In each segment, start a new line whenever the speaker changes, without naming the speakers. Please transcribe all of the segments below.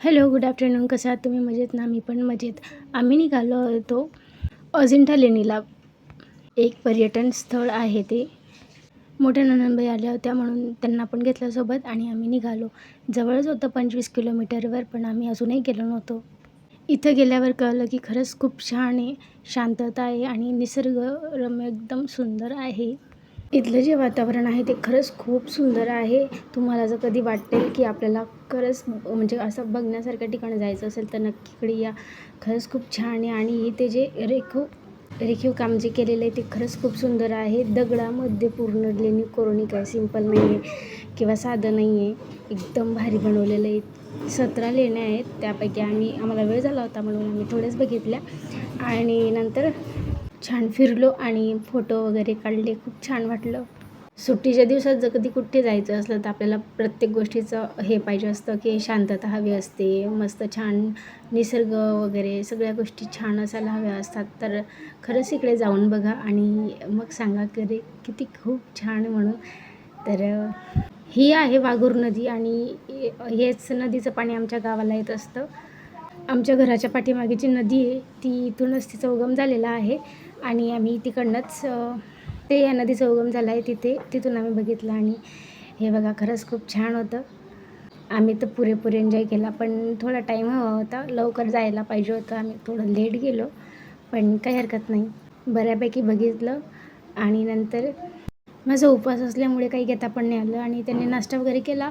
Hello good afternoon. कसं आहात? तुम्ही मजेत ना? मी पण मजेत. आम्ही निघालो होतो अजिंठा लेणीला एक पर्यटन स्थळ आहे ते. मोठ्या ननंदबाई आल्या होत्या म्हणून त्यांना पण घेतलं सोबत आणि आम्ही निघालो. जवळच होतं पंचवीस किलोमीटरवर पण आम्ही अजूनही गेलो नव्हतो. इथं गेल्यावर कळलं की खरंच खूप छान आहे शांतता आहे आणि निसर्गरम्य एकदम सुंदर आहे. इथलं जे वातावरण आहे ते खरंच खूप सुंदर आहे. तुम्हाला जर कधी वाटेल की आपल्याला खरंच म्हणजे असं बघण्यासारख्या ठिकाणी जायचं असेल तर नक्की इकडे या. खरंच खूप छान आहे आणि इथे जे रेखू रेखीव काम जे केलेलं आहे ते खरंच खूप सुंदर आहे. दगडामध्ये पूर्ण लेणी कोरोनिक काय सिंपल नाही आहे किंवा साधं नाही आहे एकदम भारी बनवलेलं आहे. सतरा लेण्या आहेत त्यापैकी आम्ही आम्हाला वेळ झाला होता म्हणून आम्ही थोड्याच बघितल्या. आणि नंतर छान फिरलो आणि फोटो वगैरे काढले. खूप छान वाटलं. सुट्टीच्या दिवसात जर कधी कुठे जायचं असलं तर आपल्याला प्रत्येक गोष्टीचं हे पाहिजे असतं की शांतता हवी असते मस्त छान निसर्ग वगैरे सगळ्या गोष्टी छान असायला हव्या असतात. तर खरंच इकडे जाऊन बघा आणि मग सांगा की किती खूप छान म्हणून. तर ही आहे वाघूर नदी आणि हेच नदीचं पाणी आमच्या गावाला येत असतं. आमच्या घराच्या पाठीमागे जी नदी आहे ती इथूनच तिचा उगम झालेला आहे आणि आम्ही तिकडनंच ते या नदीचा उगम झाला आहे तिथे तिथून आम्ही बघितलं आणि हे बघा खरंच खूप छान होतं. आम्ही तर पुरेपूर एन्जॉय केला पण थोडा टाईम हवा होता लवकर जायला पाहिजे होतं आम्ही थोडं लेट गेलो पण काही हरकत नाही. बऱ्यापैकी बघितलं आणि नंतर माझा उपवास असल्यामुळे काही घेता पण नाही आलं आणि त्यांनी नाश्ता वगैरे केला.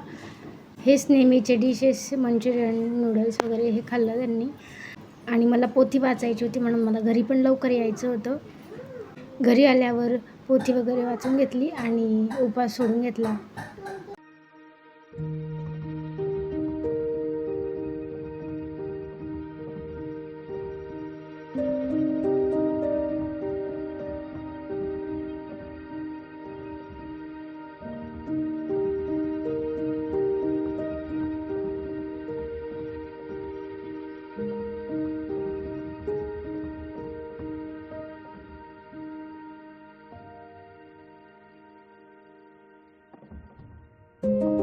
हेच नेहमीचे डिशेस मंचुरियन नूडल्स वगैरे हे खाल्लं त्यांनी. आणि मला पोथी वाचायची होती म्हणून मला घरी पण लवकर यायचं होतं. घरी आल्यावर पोथी वगैरे वाचून घेतली आणि उपवास सोडून घेतला. Thank you.